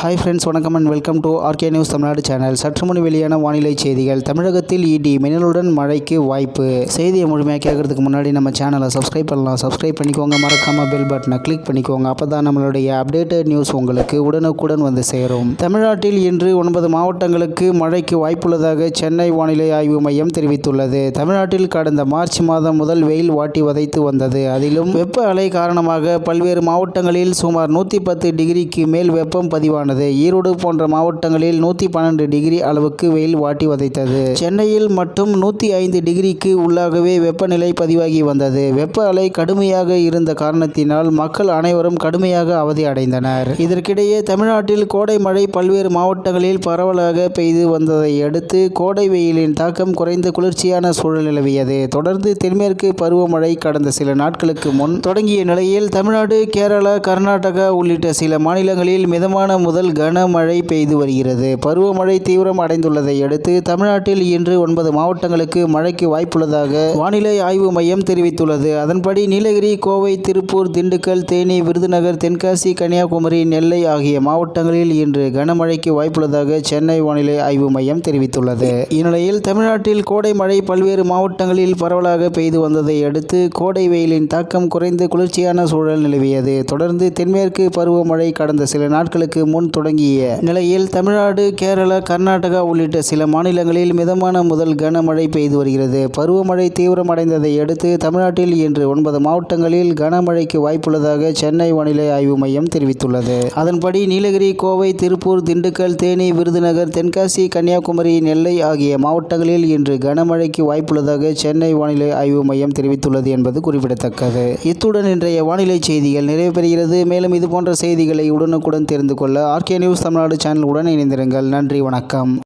Hi friends வணக்கம் and welcome to R K news Tamil Nadu channel சற்று முன் வெளியான வானிலை செய்திகள். தமிழகத்தில் இடி மின்னலுடன் மழைக்கு வாய்ப்பு. செய்தியை முழுமையாக கேட்கறதுக்கு முன்னாடி நம்ம சேனலை சப்ஸ்கிரைப் பண்ணலாம். சப்ஸ்கிரைப் பண்ணிக்கோங்க. மறக்காமல் பெல் பட்டனை கிளிக் பண்ணிக்கோங்க. அப்போ தான் நம்மளுடைய அப்டேட்டட் நியூஸ் உங்களுக்கு உடனுக்குடன் வந்து சேரும். தமிழ்நாட்டில் இன்று ஒன்பது மாவட்டங்களுக்கு மழைக்கு வாய்ப்புள்ளதாக சென்னை வானிலை ஆய்வு மையம் தெரிவித்துள்ளது. தமிழ்நாட்டில் கடந்த மார்ச் மாதம் முதல் வெயில் வாட்டி வதைத்து வந்தது. அதிலும் வெப்ப அலை காரணமாக பல்வேறு மாவட்டங்களில் சுமார் நூற்றி பத்து டிகிரிக்கு மேல் வெப்பம் பதிவான பதிவானது ஈரோடு போன்ற மாவட்டங்களில் நூற்றி பன்னெண்டு டிகிரி அளவுக்கு வெயில் வாட்டி வதைத்தது. சென்னையில் மட்டும் நூற்றி ஐந்து டிகிரிக்கு உள்ளாகவே வெப்பநிலை பதிவாகி வந்தது. வெப்ப அலை கடுமையாக இருந்த காரணத்தினால் மக்கள் அனைவரும் கடுமையாக அவதி அடைந்தனர். இதற்கிடையே தமிழ்நாட்டில் கோடை மழை பல்வேறு மாவட்டங்களில் பரவலாக பெய்து வந்ததை அடுத்து கோடை வெயிலின் தாக்கம் குறைந்த குளிர்ச்சியான சூழல் நிலவியது. தொடர்ந்து தென்மேற்கு பருவமழை கடந்த சில நாட்களுக்கு முன் தொடங்கிய நிலையில் தமிழ்நாடு கேரளா கர்நாடகா உள்ளிட்ட சில மாநிலங்களில் மிதமான முதல் கனமழை பெய்து வருகிறது. பருவமழை தீவிரம் அடைந்துள்ளதை அடுத்து தமிழ்நாட்டில் இன்று ஒன்பது மாவட்டங்களுக்கு மழைக்கு வாய்ப்புள்ளதாக வானிலை ஆய்வு மையம் தெரிவித்துள்ளது. அதன்படி நீலகிரி கோவை திருப்பூர் திண்டுக்கல் தேனி விருதுநகர் தென்காசி கன்னியாகுமரி நெல்லை ஆகிய மாவட்டங்களில் இன்று கனமழைக்கு வாய்ப்புள்ளதாக சென்னை வானிலை ஆய்வு மையம் தெரிவித்துள்ளது. இந்நிலையில் தமிழ்நாட்டில் கோடை மழை பல்வேறு மாவட்டங்களில் பரவலாக பெய்து வந்ததை அடுத்து கோடை வெயிலின் தாக்கம் குறைந்து குளிர்ச்சியான சூழல் நிலவியது. தொடர்ந்து தென்மேற்கு பருவமழை கடந்த சில நாட்களுக்கு முன் தொடங்கிய நிலையில் தமிழ்நாடு கேரளா கர்நாடகா உள்ளிட்ட சில மாநிலங்களில் மிதமான முதல் கனமழை பெய்து வருகிறது. பருவமழை தீவிரமடைந்ததை அடுத்து தமிழ்நாட்டில் இன்று ஒன்பது மாவட்டங்களில் கனமழைக்கு வாய்ப்புள்ளதாக சென்னை வானிலை ஆய்வு மையம் தெரிவித்துள்ளது. அதன்படி நீலகிரி கோவை திருப்பூர் திண்டுக்கல் தேனி விருதுநகர் தென்காசி கன்னியாகுமரி நெல்லை ஆகிய மாவட்டங்களில் இன்று கனமழைக்கு வாய்ப்புள்ளதாக சென்னை வானிலை ஆய்வு மையம் தெரிவித்துள்ளது என்பது குறிப்பிடத்தக்கது. இத்துடன் இன்றைய வானிலை செய்திகள் நிறைவு பெறுகிறது. மேலும் இது போன்ற செய்திகளை உடனுக்குடன் தெரிந்து கொள்ள ஆர்கே நியூஸ் தமிழ்நாடு சேனல் உடன் இணைந்திருங்கள். நன்றி வணக்கம்.